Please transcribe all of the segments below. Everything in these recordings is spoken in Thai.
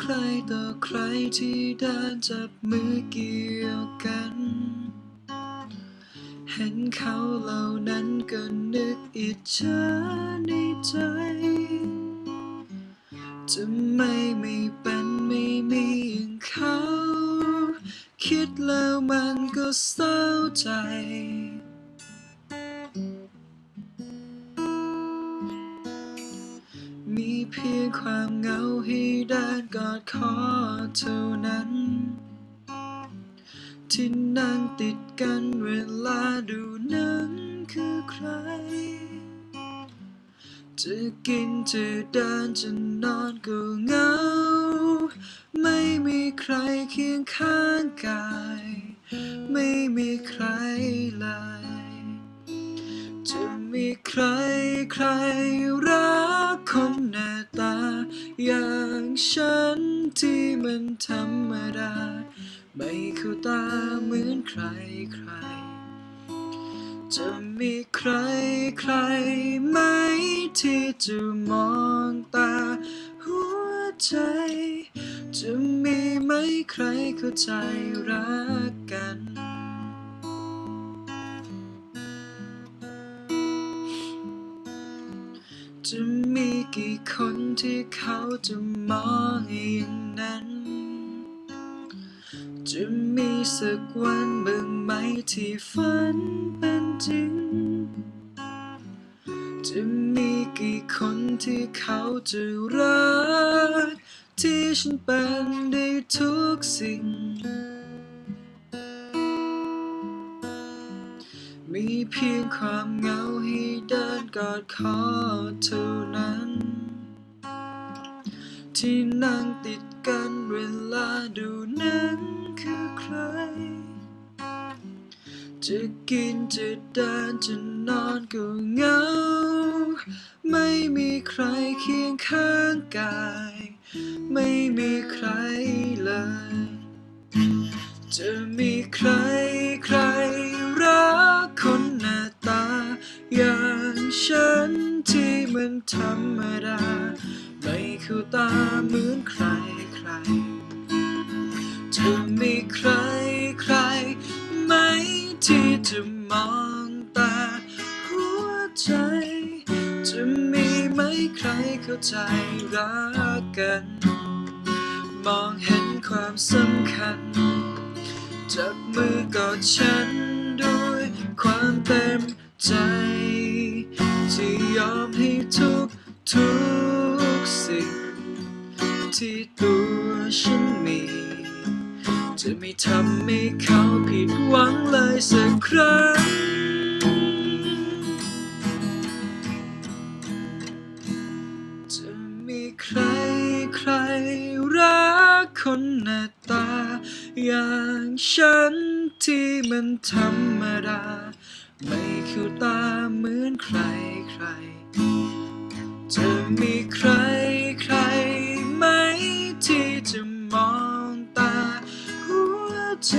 ใครต่อใครที่เดินจับมือเกี่ยวกัน เห็นเขาเหล่านั้นก็นึกอิจฉาในใจ จะไม่ไม่เป็นไม่มีอย่างเขา คิดแล้วมันก็เศร้าใจ มีเพียงความเหงาให้เดินกอดคอเท่านั้น ที่นั่งติดกันเวลาดูหนังคือใคร จะกินจะเดินจะนอนก็เหงา ไม่มีใครเคียงข้างกาย ไม่มีใครเลย จะมีใครใครรัก คนหน้าตา อย่างฉันที่มันธรรมดา ไม่เข้าตาเหมือนใครใคร จะมีใครใครไหมที่จะมองตา หัวใจ จะมีไหมใครเข้าใจรักกัน จะมีกี่คนที่เขาจะมองอย่างนั้น จะมีสักวันบ้างไหมที่ฝันเป็นจริง จะมีกี่คนที่เขาจะรัก ที่ฉันเป็นได้ทุกสิ่งมีเพียงความเหงาให้เดิน กอดคอเท่านั้น ที่นั่งติดกันเวลาดูหนังคือใคร จะกินจะเดินจะนอนก็เหงา ไม่มีใครเคียงข้างกาย ไม่มีใครเลย จะมีใครใคร ฉันที่มันธรรมดา ไม่เข้าตาเหมือนใครใครจะมีใครใครไหมที่จะมองตา หัวใจ จะมีไหมใครเข้าใจรักกัน มองเห็นความสำคัญ จับมือกอดฉันด้วยความเต็มใจ ที่ยอมให้ทุกทุกสิ่ง ที่ตัวฉันมี จะไม่ทำให้เขาผิดหวังเลยสักครั้ง จะมีใครใครรักคนหน้าตา อย่างฉันที่มันธรรมดา ไม่คิวตาเหมือนใครใคร จะมีใครใครไหมที่จะมองตาหัวใจ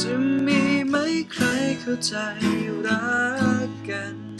จะมีไหมใครเข้าใจรักกัน「